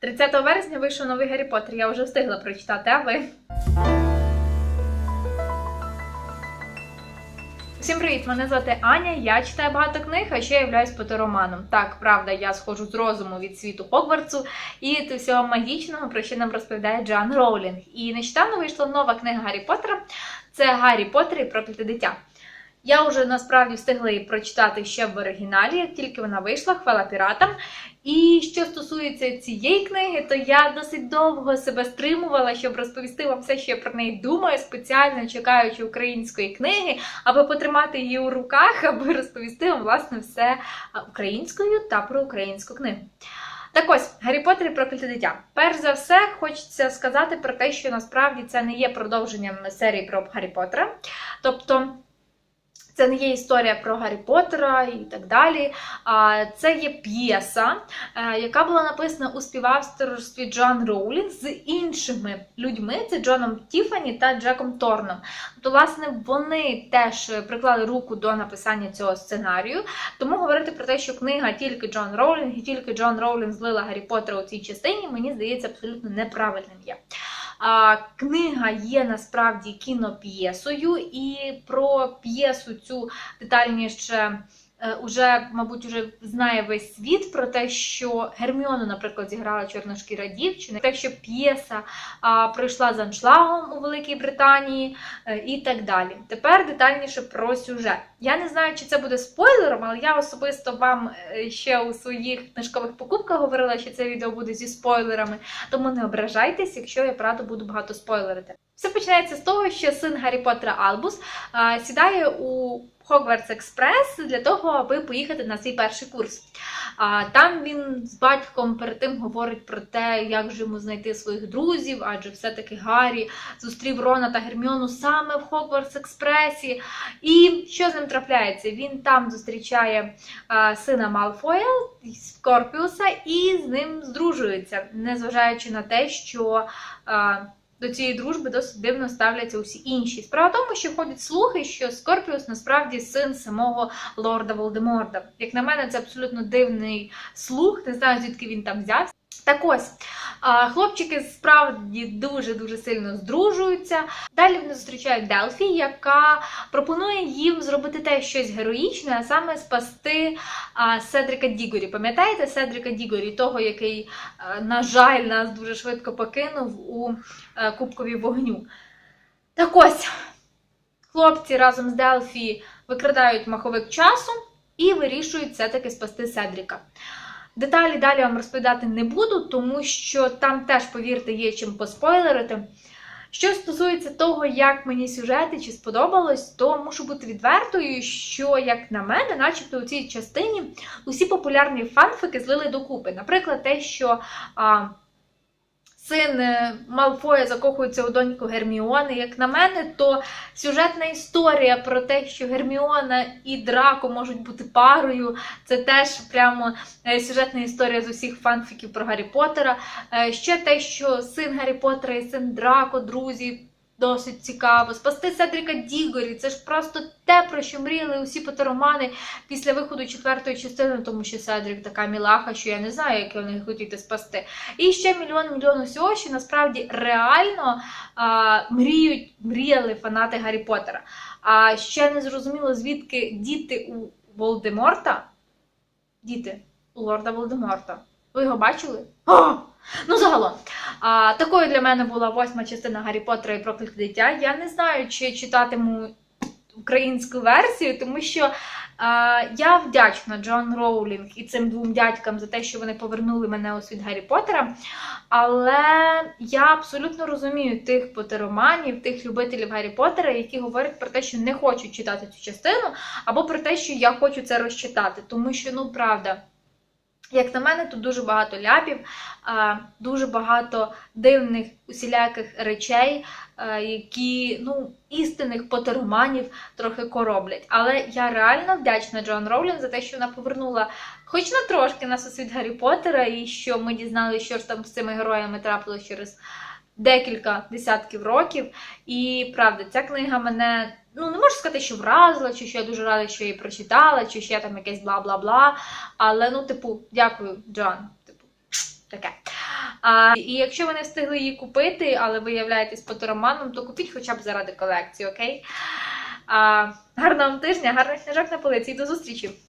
30 вересня вийшов новий Гаррі Поттер. Я вже встигла прочитати, а ви? Всім привіт! Мене звати Аня. Я читаю багато книг, а ще являюсь потероманом. Так, правда, я схожу з розуму від світу Хогвартсу і від всього магічного, про що нам розповідає Джоан Роулінг. І нещодавно вийшла нова книга Гаррі Поттера. Це Гаррі Поттер і прокляте дитя. Я вже насправді встигла її прочитати ще в оригіналі, як тільки вона вийшла, хвала піратам. І що стосується цієї книги, то я досить довго себе стримувала, щоб розповісти вам все, що я про неї думаю, спеціально чекаючи української книги, аби потримати її у руках, аби розповісти вам власне все українською та про українську книгу. Так ось, Гаррі Поттер і прокляте дитя. Перш за все, хочеться сказати про те, що насправді це не є продовженням серії про Гаррі Поттера. Тобто. Це не є історія про Гаррі Поттера і так далі. А це є п'єса, е, яка була написана у співавторстві Джоан Роулінг з іншими людьми. Це Джоном Тіфані та Джеком Торном. Тобто, власне, вони теж приклали руку до написання цього сценарію. Тому говорити про те, що книга тільки Джон Роулінг і тільки Джон Роулінг злила Гаррі Поттера у цій частині, мені здається абсолютно неправильним є. Книга є насправді кіноп'єсою, і про п'єсу цю детальніше уже, мабуть, уже знає весь світ про те, що Герміону, наприклад, зіграла чорношкіра дівчина, те, що п'єса пройшла з аншлагом у Великій Британії е, і так далі. Тепер детальніше про сюжет. Я не знаю, чи це буде спойлером, але я особисто вам е, ще у своїх книжкових покупках говорила, що це відео буде зі спойлерами. Тому не ображайтесь, якщо я правда буду багато спойлерити. Все починається з того, що син Гаррі Поттера Албус а, сідає у Хогвартс Експрес для того, аби поїхати на свій перший курс. А там він з батьком перед тим говорить про те, як же йому знайти своїх друзів, адже все-таки Гаррі зустрів Рона та Герміону саме в Хогвартс Експресі. І що з ним трапляється? Він там зустрічає а, сина Малфоя, Скорпіуса, і з ним здружується, незважаючи на те, що. А, до цієї дружби досить дивно ставляться усі інші. Справа в тому, що ходять слухи, що Скорпіус насправді син самого лорда Волдеморда. Як на мене, це абсолютно дивний слух, не знаю, звідки він там взявся. Так ось, хлопчики справді дуже-дуже сильно здружуються. Далі вони зустрічають Делфі, яка пропонує їм зробити те щось героїчне, а саме спасти Седрика Дігорі. Пам'ятаєте Седрика Дігорі, того, який, на жаль, нас дуже швидко покинув у Кубкові вогню. Так ось, хлопці разом з Делфі викрадають маховик часу і вирішують все-таки спасти Седрика. Деталі далі вам розповідати не буду, тому що там теж, повірте, є чим поспойлерити. Що стосується того, як мені сюжети чи сподобалось, то мушу бути відвертою, що, як на мене, начебто у цій частині усі популярні фанфики злили докупи. Наприклад, те, що а, син е, Малфоя закохується у доньку Герміони. Як на мене, то сюжетна історія про те, що Герміона і Драко можуть бути парою, це теж прямо е, сюжетна історія з усіх фанфіків про Гаррі Поттера. Е, Ще те, що син Гаррі Поттера і син Драко, друзі. Досить цікаво. Спасти Седріка Дігорі. Це ж просто те, про що мріяли усі потеромани після виходу четвертої частини, тому що Седрік така мілаха, що я не знаю, як вони хотіти спасти. І ще мільйон мільйон усього, що насправді реально а, мріють, мріяли фанати Гаррі Поттера. А ще не зрозуміло, звідки діти у Волдеморта. Діти у лорда Волдеморта. Ви його бачили? О! Ну, загалом. А, такою для мене була восьма частина Гаррі Поттера і прокляте дитя. Я не знаю, чи читатиму українську версію, тому що а, я вдячна Джон Роулінг і цим двом дядькам за те, що вони повернули мене у світ Гаррі Поттера. Але я абсолютно розумію тих потероманів, тих любителів Гаррі Поттера, які говорять про те, що не хочуть читати цю частину, або про те, що я хочу це розчитати. Тому що, ну, правда. Як на мене, тут дуже багато ляпів, дуже багато дивних усіляких речей, які ну, істинних потероманів трохи короблять. Але я реально вдячна Джоан Роулін за те, що вона повернула хоч на трошки нас у світ Гаррі Поттера, і що ми дізналися, що ж там з цими героями трапилось через декілька десятків років. І правда, ця книга мене. Ну, не можу сказати, що вразила, чи що я дуже рада, що я її прочитала, чи ще там якесь бла-бла-бла. Але, ну, типу, дякую, Джоан. Типу, таке. А, і якщо ви не встигли її купити, але ви являєтесь потероманом, то купіть хоча б заради колекції, окей? А, гарного вам тижня, гарних книжок на полиці і до зустрічі!